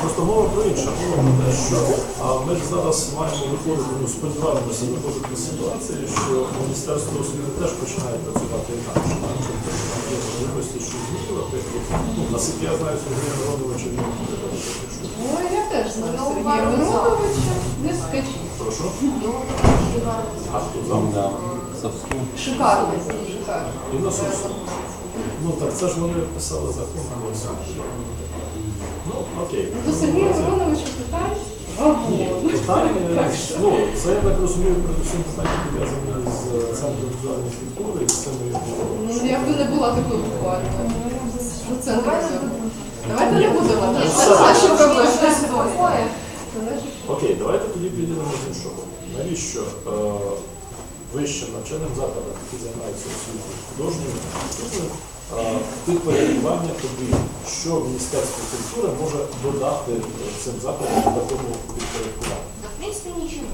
Просто мова про інше. Мова про те, що а, ми ж зараз маємо виходити, ну сподіваємося виходити з ситуації, що Міністерство освіти теж починає працювати інакше. так? Тобто там є можливості щось змінювати. Ну, наскільки я знаю, Сергія Мироновича він буде робити. Ну, я теж знаю Сергія Мироновича. Не скачіть. Прошу? А хто завтра? Совсем. Шикарно. Шикарно. І на Сумську. Ну так це ж вони писали закон освіту. Ну, окей. До Сергія Мироновича питань? Питання, ну, це я так розумію, передусім питання пов'язані з центром візуальної культури і з цими Ну, я би не була такою буквально. Що це не. Давайте не будемо. Це наші проблеми. Окей, давайте тоді підійдемо з іншого. Навіщо е, вищим навчальним закладам, які займаються освітою художньою культурою, е, підпорядкування тобі, що Міністерство культури може додати е, цим закладам в такому підпорядкуванні? Да, в принципе, ничего.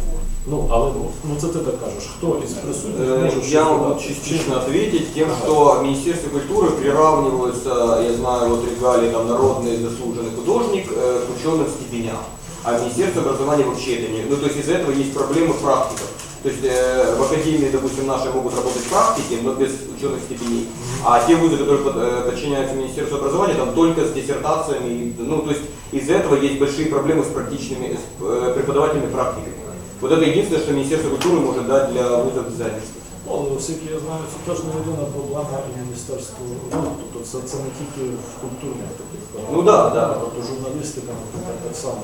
Ну, але ну, ну це ти так кажеш. Хто із присутніх Э, може Я щось могу додати? частично ответить тем, что Министерство культуры приравнивается, я знаю, вот регалии там народный заслуженный художник э, к ученым степеням. А Министерство образования вообще это не... Ну, то есть из-за этого есть проблемы практиков. То есть э, в академии, допустим, наши могут работать практики, но без ученых степеней. А те вузы, которые под- э, подчиняются Министерству образования, там только с диссертациями. и, Ну, то есть из-за этого есть большие проблемы с практичными, с э, преподавателями практиками. Вот это единственное, что Министерство культуры может дать для вузов дизайнерских. Ну, але оскільки я знаю, це теж не єдина проблема і міністерство. Ну, тобто це, це не тільки в культурних таких справах. Ну да, да. Тобто журналістика, наприклад, так само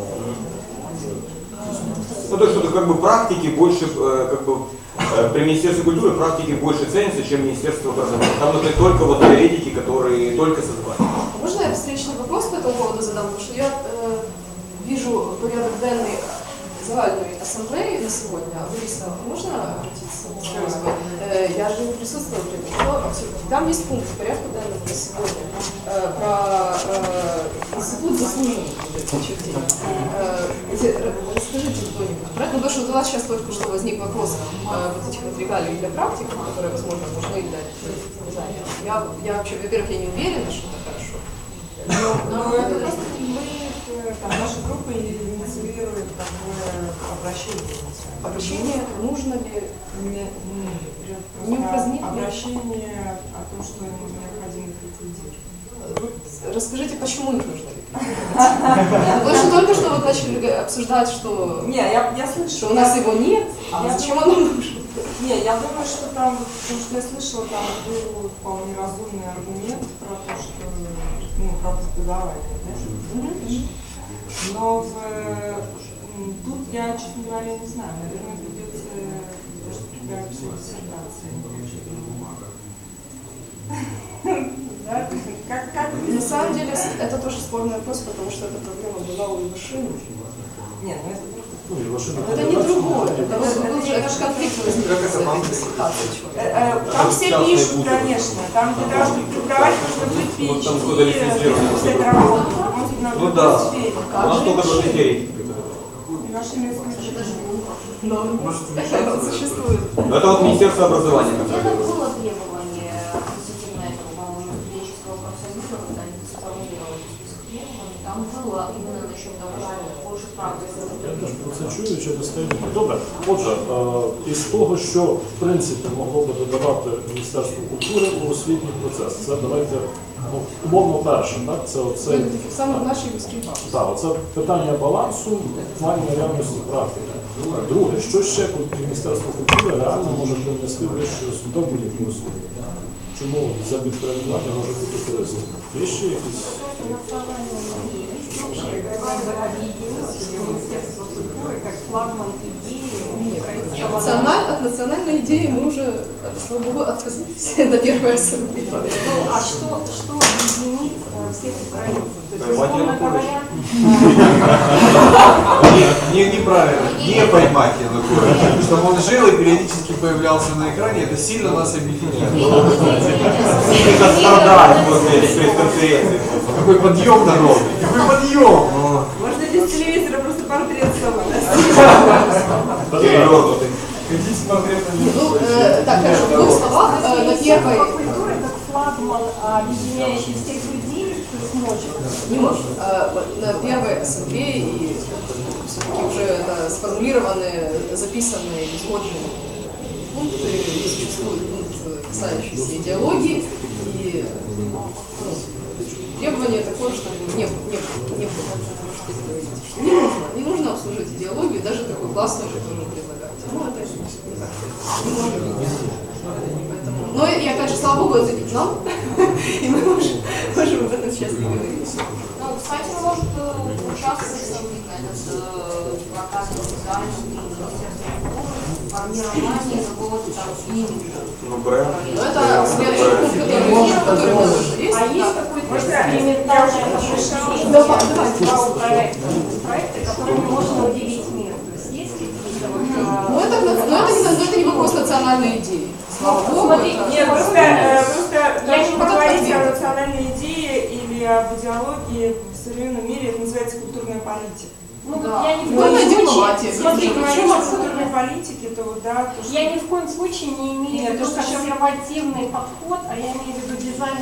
вже Ну, то есть, что как бы практики больше, э, как бы, э, при Министерстве культуры практики больше ценятся, чем Министерство образования. Там нужны только вот теоретики, которые только созвали. Можно я встречный вопрос по этому поводу задам? Потому что я э, вижу порядок данной загальной ассамблеи на сегодня. А Лариса, можно обратиться? Э, я же не присутствовала при этом. Там есть пункт порядка данного на сегодня э, про э, институт заслуженных Расскажите кто-нибудь это, Ну, потому что у вас сейчас только что возник вопрос вот этих вот регалий для практиков, которые, возможно, нужны для дизайнера. Я, я вообще, во-первых, я не уверена, что это хорошо. Ну, это просто мы, э, там, наша группа инициирует такое обращение. Обращение нужно ли? Не, ну, Не просто упразднить? обращение о том, что ему необходимо ликвидировать. Вот Расскажите, почему их нужно ликвидировать? Потому что только что вот начали обсуждать, что, Не, я, я слышу. что у нас я- его нет, а Я зачем он нам нужен? Не, я думаю, что там, потому что я слышала, там был вполне разумный аргумент про то, что, ну, про преподавание, да? Но в, тут я, честно говоря, не знаю. Наверное, придется даже какая-то диссертация. Да? Как, как? На самом деле это тоже спорный вопрос, потому что эта проблема была у Ивашина. Нет, ну это ну, это не другое, это, же- конфликт. Э, э, Там все пишут, конечно. Там того, чтобы преподавать, нужно быть Вот там PhD, на Ну да. У нас только должны теоретики Наши исключения. Но это существует. Но Это вот Министерство образования. Я теж про це чую через те. Добре. Отже, е, із того, що в принципі могло би додавати Міністерство культури у освітній процес, це давайте ну, умовно перше, так? Це оцей Это таких самых наших вузких Так, оце питання балансу в плані наявності практики. Друге, що ще Міністерство культури реально може принести вищу до будь-якої освіти? Чому за підпорядкування може бути корисно? Є ще якісь? Националь- от национальной идеи мы уже, слава богу, отказались на первой ассамблее. Ну, а что, что объединит э, всех украинцев? То есть, говоря, Не, неправильно, не поймать Януковича. Чтобы он жил и периодически появлялся на экране, это сильно нас объединяет. Это страдает после этих пресс-конференций. Какой подъем народ! Какой подъем! Можно без телевизора просто портрет. Перевернутый. Хотите смотреть на него? Ну, э, так, хорошо, в двух словах, э, на первой, культуры как флагман, а, объединяющий всех людей, Не может. А, вот на первой ассамблее и все-таки уже это сформулированные, записанные, исходные пункты, пункт, касающийся идеологии, и ну, требование такое, чтобы не, не, не было. Не нужно, не нужно обслуживать идеологию, даже такой классную, которую вы предлагаете. Ну, это не так. Не может быть. Поэтому- Но и опять же, слава богу, это не нам, и мы можем, можем об этом честно говорить. Ну, кстати, может участвовать этот э, локальный дизайн и Министерство культуры в формировании какого-то там имиджа. Ну, бренд. Но это следующий пункт, который, который. А есть Да. какой-то экспериментальное повышение Давай, давай. проекты, проекты, которыми можно удивить мир? То есть есть какие-то вот... а, Но это, но это, не, но это не вопрос национальной идеи. Слава богу, Смотри, Нет, просто, э, просто даже не поговорить о национальной идее или об идеологии в современном мире, это называется культурная политика. Ну, Да. я ни в коем случае... Смотри, о отсюда культурной политике, то вот, да, то, что... Я ни в коем случае не имею в виду консервативный подход, а я имею в виду дизайн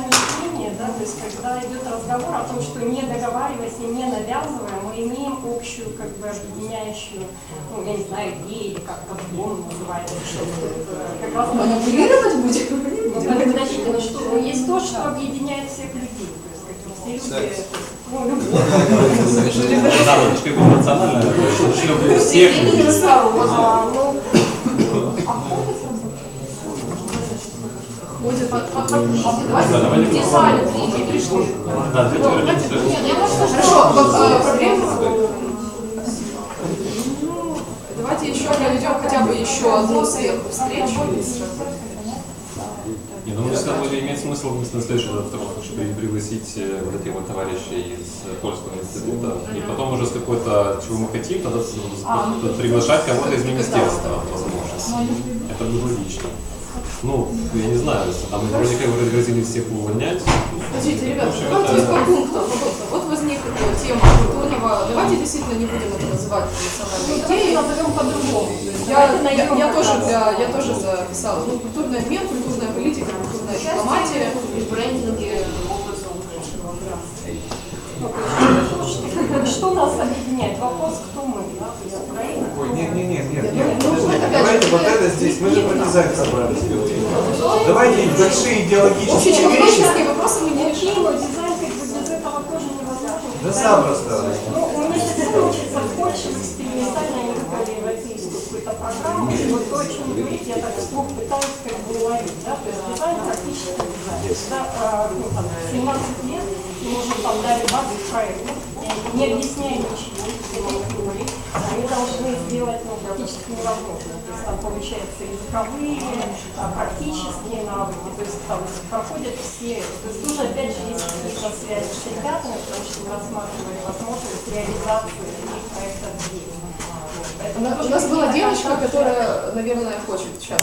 то есть когда идет разговор о том, что не договариваясь и не навязывая, мы имеем общую, как бы, объединяющую, ну, я не знаю, идею, или как как он называет, э, как раз Манипулировать будем? Ну, как подождите, ну что, ну, есть то, что объединяет всех людей, то есть все люди, ну, любовь. Да, немножко эмоционально, шлюб всех. Времени раздорожно. А, ну, Ходят по- по- по- Да, давай не Дизайн не пришли. Да, ты говоришь, что Нет, я просто Хорошо, а, проблема. Давайте еще проведем хотя бы еще одну сверху встречу. Не, ну, мне сказали, имеет смысл на следующий раз чтобы пригласить э, вот этих вот товарищей из Польского института, и потом уже с какой-то, чего мы хотим, тогда с- приглашать кого-то из министерства, возможно. Это будет логично. Ну, я не знаю, там вроде как вы грозились всех увольнять. Подождите, общем, давайте по пунктам. по пунктам. Вот возникла тема культурного. Давайте действительно не будем это называть национальной давайте идеей. назовем по-другому. Я, я, тоже для, я тоже записала. Ну, культурный обмен, культурная политика, культурная дипломатия. и брендинги Ну, что- нас объединяет? Вопрос, кто мы, да? Украина. Ой, нет, нет, нет, нет, Ну, нет. ну, Давайте вот это это здесь, мы собрались говорить. Давайте большие идеологические вещи. Общечеловеческие вопросы мы не но дизайн как бы без этого тоже невозможно. Да запросто. Ну, мне всегда очень захочется экспериментально некоторую европейскую какую-то программу. И вот то, о чем вы говорите, я так вслух пытаюсь как бы уловить, да, то есть дизайн практически дизайн. Да, а, ну, там, 17 лет, мы можем там дали базы проектов, не объясняя ничего, они должны сделать ну, практически невозможно. То есть там получается языковые, практические навыки, то есть там проходят все. То есть тоже опять же есть какие-то связи с ребятами, потому что мы рассматривали возможность реализации таких проектов здесь. Вот, У нас, была девочка, которая, наверное, хочет сейчас